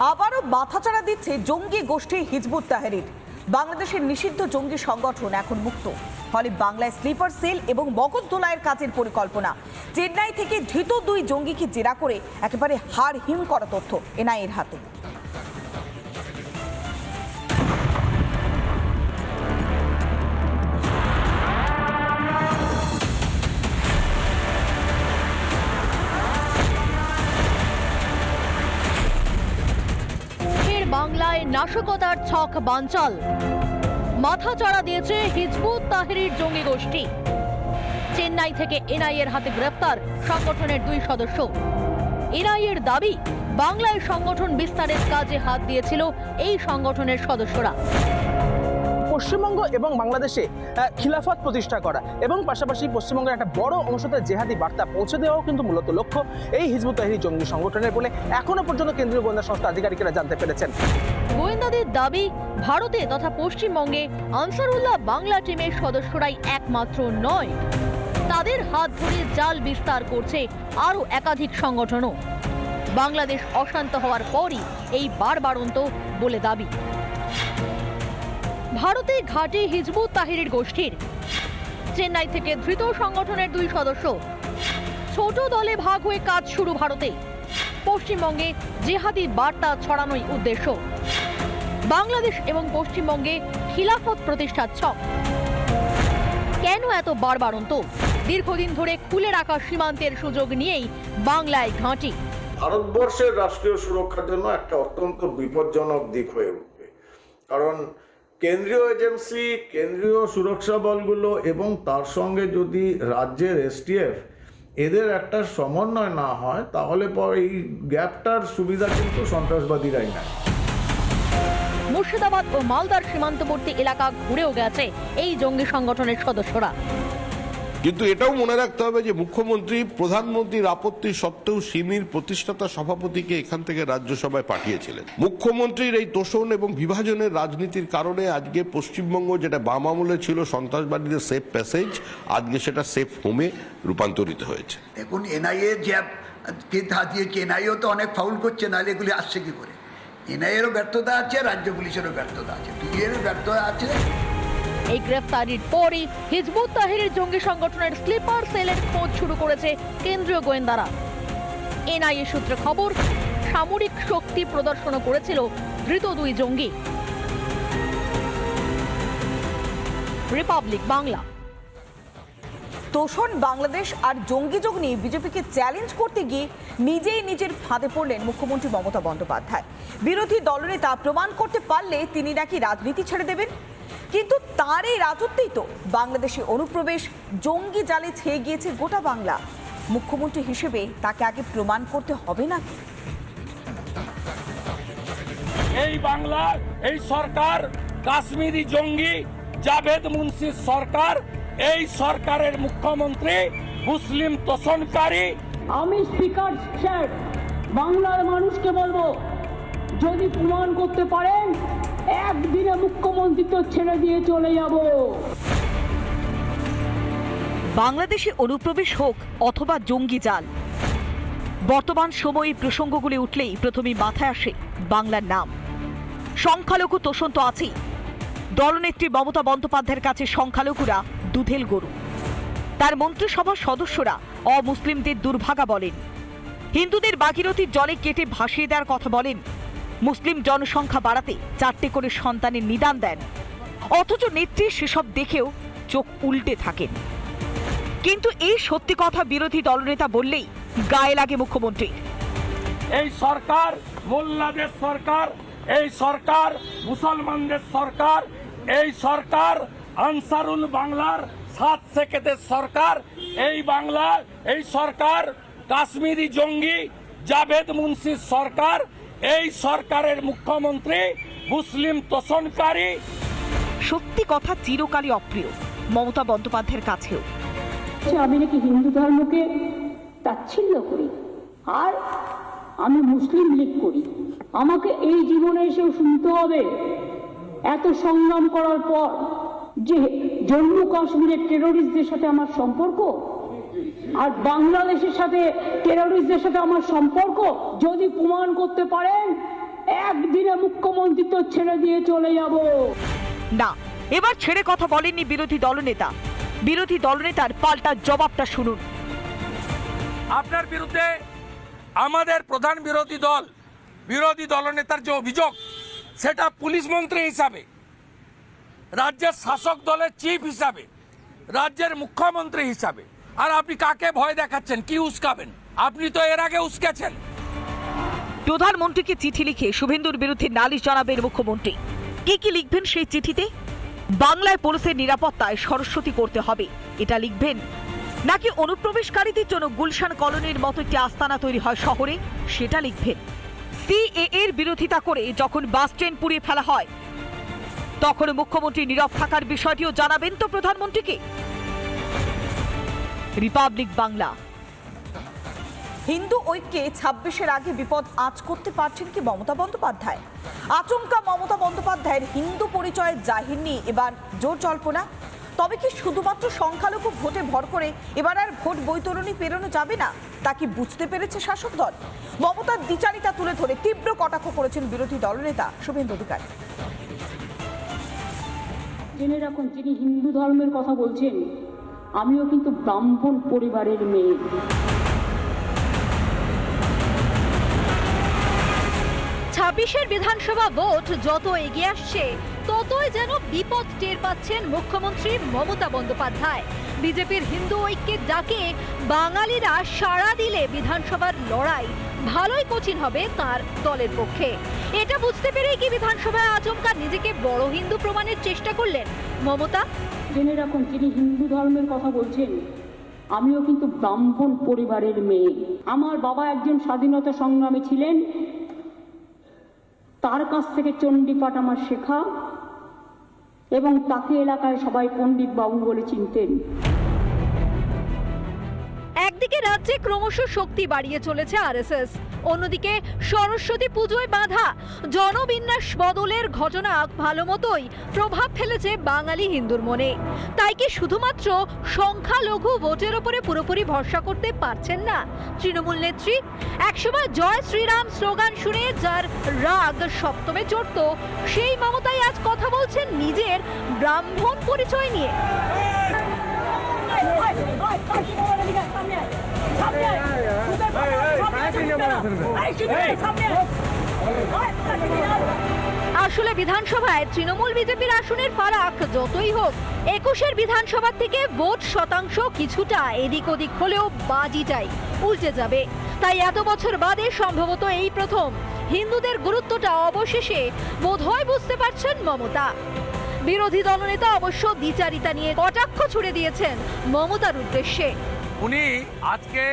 আবারও মাথাচাড়া দিচ্ছে জঙ্গি গোষ্ঠী হিজবুত তাহরির। বাংলাদেশের নিষিদ্ধ জঙ্গি সংগঠন এখন মুক্ত। ফলে বাংলায় স্লিপার সেল এবং মগজ দোলায়ের কাজের পরিকল্পনা। চেন্নাই থেকে ধৃত দুই জঙ্গিকে জেরা করে একেবারে হাড় হিম করা তথ্য এনআইএর হাতে। নাশকতার ছক বাঞ্চাল। মাথা চড়া দিয়েছে হিজবুত তাহরির জঙ্গি গোষ্ঠী। চেন্নাই থেকে এনআইএর হাতে গ্রেফতার সংগঠনের দুই সদস্য। এনআইএর দাবি, বাংলায় সংগঠন বিস্তারের কাজে হাত দিয়েছিল এই সংগঠনের সদস্যরা। পশ্চিমবঙ্গ এবং বাংলাদেশে খিলাফত প্রতিষ্ঠা করা এবং পাশাপাশি পশ্চিমবঙ্গের একটা বড় অংশতে জেহাদি বার্তা পৌঁছে দেওয়াও কিন্তু মূলত লক্ষ্য এই হিজবুত তাহরি জঙ্গি সংগঠনের বলে এখনও পর্যন্ত কেন্দ্রীয় গোয়েন্দা সংস্থা আধিকারিকেরা জানতে পেরেছেন। গোয়েন্দাদের দাবি, ভারতে তথা পশ্চিমবঙ্গে আনসারুল্লাহ বাংলা টিমের সদস্যরাই একমাত্র নয়। তাদের হাত ধরে জাল বিস্তার করছে আরও একাধিক সংগঠনও। বাংলাদেশ অশান্ত হওয়ার পরই এই বারবারন্ত বলে দাবি। ভারতে ঘাটে হিজবুত তাহিরের গোষ্ঠীর। চেন্নাই থেকে ধৃত সংগঠনের দুই সদস্য। ছোট দলে ভাগ হয়ে কাজ শুরু ভারতে। পশ্চিমবঙ্গে জেহাদি বার্তা ছড়ানোই উদ্দেশ্য। বাংলাদেশ এবং পশ্চিমবঙ্গে খিলাফত প্রতিষ্ঠার ছক। কেন এত বারবারন্ত দীর্ঘদিন ধরে খুলে রাখা সীমান্তের সুযোগ নিয়েই বাংলায় ঘাঁটি। ভারতবর্ষের রাষ্ট্রীয় সুরক্ষার জন্য একটা অত্যন্ত বিপজ্জনক দিক হয়ে উঠবে। কারণ কেন্দ্রীয় এজেন্সি, কেন্দ্রীয় সুরক্ষা বলগুলো এবং তার সঙ্গে যদি রাজ্যের এসটিএফ এদের একটা সমন্বয় না হয়, তাহলে পর এই গ্যাপটার সুবিধা কিন্তু সন্ত্রাসবাদীরাই নেয়। মুর্শিদাবাদ ও মালদার সীমান্তবর্তী এলাকা ঘুরেও গেছে এই জঙ্গি সংগঠনের সদস্যরা। কিন্তু এটাও মনে রাখতে হবে যে মুখ্যমন্ত্রী প্রধানমন্ত্রীর আপত্তি সত্ত্বেও সিমির প্রতিষ্ঠাতা সভাপতিকে এখান থেকে রাজ্যসভায় পাঠিয়েছিলেন। মুখ্যমন্ত্রীর এই তোষণ এবং বিভাজনের রাজনীতির কারণে আজকে পশ্চিমবঙ্গ যেটা বাম আমলে ছিল সন্ত্রাসবাদীদের সেফ প্যাসেজ আজকে সেটা সেফ হোমে রূপান্তরিত হয়েছে। দেখুন এনআইএ যে কে হাত দিয়েছে এনআইও তো অনেক ফাউল করছে নাহলে এগুলি আসছে কি করে? এনআইএরও ব্যর্থতা আছে, রাজ্য পুলিশেরও ব্যর্থতা আছে। দুইয়েরও ব্যর্থতা আছে। এই গ্রেফতারির পরই হিজবুত তাহিরের জঙ্গি সংগঠনের স্লিপার সেলের খোঁজ শুরু করেছে কেন্দ্রীয় গোয়েন্দারা। এনআইএ সূত্রে খবর, সামরিক শক্তি প্রদর্শনও করেছিল ধৃত দুই জঙ্গি। রিপাবলিক বাংলা তোষণ বাংলাদেশ আর জঙ্গি যোগ নিয়ে বিজেপিকে চ্যালেঞ্জ করতে গিয়ে নিজেই নিজের ফাঁদে পড়লেন মুখ্যমন্ত্রী মমতা বন্দ্যোপাধ্যায়। বিরোধী দলনেতা প্রমাণ করতে পারলে তিনি নাকি রাজনীতি ছেড়ে দেবেন? কিন্তু তার এই রাজত্বেই তো বাংলাদেশে অনুপ্রবেশ, জঙ্গি জালে ছেয়ে গিয়েছে গোটা বাংলা। মুখ্যমন্ত্রী হিসেবে তাকে আগে প্রমাণ করতে হবে না? এই বাংলা, এই সরকার, কাশ্মীরি জঙ্গি, জাভেদ মুন্সির সরকার সরকারের মুখ্যমন্ত্রী মুসলিম তোষণকারী। আমি স্পিকার স্যার বাংলার মানুষকে বলব যদি প্রমাণ করতে পারেন একদিনে মুখ্যমন্ত্রী তো ছেড়ে দিয়ে চলে যাব। বাংলাদেশে অনুপ্রবেশ হোক অথবা জঙ্গি জাল। বর্তমান সময়ে প্রসঙ্গগুলি উঠলেই প্রথমেই মাথায় আসে বাংলার নাম। সংখ্যালঘু তোষণ তো আছেই। দলনেত্রী মমতা বন্দ্যোপাধ্যায়ের কাছে সংখ্যালঘুরা দুধেল গরু। তার মন্ত্রিসভার সদস্যরা অমুসলিমদের দুর্ভাগা বলেন। হিন্দুদের বাগিরথীর জলে কেটে ভাসিয়ে দেওয়ার কথা বলেন। মুসলিম জনসংখ্যা বাড়াতে চারটে করে সন্তানের নিদান দেন। অথচ নেত্রী সেসব দেখেও চোখ উল্টে থাকেন। কিন্তু এই সত্যি কথা বিরোধী দলনেতা বললেই গায়ে লাগে মুখ্যমন্ত্রী এই সরকার মোল্লাদের সরকার, এই সরকার মুসলমানদের সরকার এই সরকার আনসারুল বাংলার সাত সেকেতের সরকার। এই বাংলার এই সরকার কাশ্মীরি জঙ্গি জাভেদ মুন্সির সরকার। এই সরকারের মুখ্যমন্ত্রী মুসলিম তোষণকারী। সত্যি কথা চিরকালই অপ্রিয় মমতা বন্দ্যোপাধ্যায়ের কাছেও। যে আমি নাকি হিন্দু ধর্মকে তাচ্ছিল্য করি? আর আমি মুসলিম লীগ করি? আমাকে এই জীবনে এসেও শুনতে হবে। এত সংগ্রাম করার পর যে জম্মু কাশ্মীরের টেরোরিস্টদের সাথে আমার সম্পর্ক আর বাংলাদেশের সাথে টেরোরিস্টদের সাথে আমার সম্পর্ক যদি প্রমাণ করতে পারেন একদিনে মুখ্যমন্ত্রী তো ছেড়ে দিয়ে চলে যাব। না এবার ছেড়ে কথা বলেননি বিরোধী দলনেতা। বিরোধী দলনেতার পাল্টা জবাবটা শুনুন। আপনার বিরুদ্ধে আমাদের প্রধান বিরোধী দল বিরোধী দলনেতার যে অভিযোগ সেটা পুলিশ মন্ত্রী হিসাবে, রাজ্যের শাসক দলের চিফ হিসাবে, রাজ্যের মুখ্যমন্ত্রী হিসাবে। আর আপনি কাকে ভয় দেখাচ্ছেন? কি উস্কাবেন? আপনি তো এর আগে উস্কেছেন। প্রধানমন্ত্রীকে চিঠি লিখে শুভেন্দুর বিরুদ্ধে নালিশ জানাবেন মুখ্যমন্ত্রী। কি কি লিখবেন সেই চিঠিতে? বাংলায় পুলিশের নিরাপত্তায় সরস্বতী করতে হবে, এটা লিখবেন। নাকি অনুপ্রবেশকারীদের জন্য গুলশান কলোনির মতো একটি আস্তানা তৈরি হয় শহরে, সেটা লিখবেন। সিএ এর বিরোধিতা করে যখন বাস ট্রেন পুড়িয়ে ফেলা হয়, তখন মুখ্যমন্ত্রী নীরব থাকার বিষয়টিও জানাবেন তো প্রধানমন্ত্রীকে। রিপাবলিক বাংলা। হিন্দু ঐক্যে ছাব্বিশের আগে বিপদ আঁচ করতে পারছেন কি মমতা বন্দ্যোপাধ্যায়? আচমকা মমতা বন্দ্যোপাধ্যায়ের হিন্দু পরিচয় জাহির নিয়ে এবার জোর জল্পনা। তবে কি শুধুমাত্র সংখ্যালঘু ভোটে ভর করে এবার আর ভোট বৈতরণী পেরোনো যাবে না? তা কি বুঝতে পেরেছে শাসক দল? মমতার দ্বিচারিতা তুলে ধরে তীব্র কটাক্ষ করেছেন বিরোধী দলনেতা শুভেন্দু অধিকারী। জেনে রাখুন, যিনি হিন্দু ধর্মের কথা বলছেন, আমিও কিন্তু ব্রাহ্মণ পরিবারের মেয়ে। ছাব্বিশের বিধানসভা ভোট যত এগিয়ে আসছে, ততই যেন বিপদ টের পাচ্ছেন মুখ্যমন্ত্রী মমতা বন্দ্যোপাধ্যায়। বিজেপির হিন্দু ঐক্যের ডাকে বাঙালিরা সাড়া দিলে বিধানসভার লড়াই। ভালোই কঠিন হবে তার দলের পক্ষে। এটা বুঝতে পেরেই কি বিধানসভায় আচমকা নিজেকে বড় হিন্দু প্রমাণের চেষ্টা করলেন মমতা? জেনে রাখুন যিনি হিন্দু ধর্মের কথা বলছেন। আমিও কিন্তু ব্রাহ্মণ পরিবারের মেয়ে। আমার বাবা একজন স্বাধীনতা সংগ্রামী ছিলেন তার কাছ থেকে চণ্ডীপাঠ আমার শেখা এবং তাকে এলাকায় সবাই পণ্ডিত বাবু বলে চিনতেন। একদিকে রাজ্যে ক্রমশ শক্তি বাড়িয়ে চলেছে আরএসএস। অন্যদিকে সরস্বতী পুজোয় বাধা, জনবিন্যাস বদলের ঘটনা ভালো মতোই প্রভাব ফেলেছে বাঙালি হিন্দুর মনে। তাই কি শুধুমাত্র সংখ্যালঘু ভোটের ওপরে পুরোপুরি ভরসা করতে পারছেন না তৃণমূল নেত্রী? একসময় জয় শ্রীরাম স্লোগান শুনে যার রাগ সপ্তমে চড়ত, সেই মমতাই আজ কথা বলছেন নিজের ব্রাহ্মণ পরিচয় নিয়ে। আসলে বিধানসভায় তৃণমূল বিজেপির আসনের ফারাক যতই হোক, একুশের বিধানসভা থেকে ভোট শতাংশ কিছুটা এদিক ওদিক হলেও বাজিটাই উল্টে যাবে। তাই এত বছর বাদে সম্ভবত এই প্রথম। হিন্দুদের গুরুত্বটা অবশেষে বোধহয় বুঝতে পারছেন মমতা। বিরোধী দলনেতা অবশ্য দ্বিচারিতা নিয়ে কটাক্ষ ছুড়ে দিয়েছেন মমতার উদ্দেশ্যে। উনি আজকে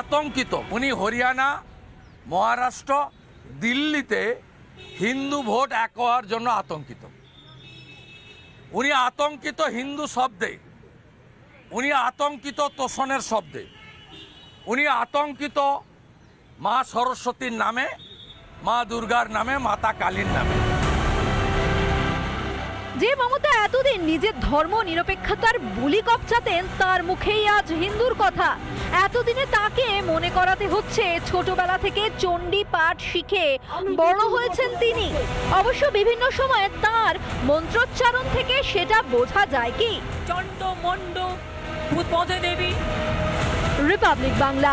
আতঙ্কিত। উনি হরিয়ানা, মহারাষ্ট্র, দিল্লিতে হিন্দু ভোট এক হওয়ার জন্য আতঙ্কিত। উনি আতঙ্কিত হিন্দু শব্দে। উনি আতঙ্কিত তোষণের শব্দে। উনি আতঙ্কিত মা সরস্বতীর নামে, মা দুর্গার নামে, মাতা কালীর নামে। যে মমতা এতদিন নিজের ধর্ম নিরপেক্ষতার বুলি কপচাতেন তার মুখেই আজ হিন্দুর কথা। এতদিনে তাকে মনে করাতে হচ্ছে ছোটবেলা থেকে চণ্ডী পাঠ শিখে বড় হয়েছেন তিনি। অবশ্য বিভিন্ন সময়ে তার মন্ত্রোচ্চারণ থেকে সেটা বোঝা যায় কি? চণ্ড মণ্ড দেবী রিপাবলিক বাংলা।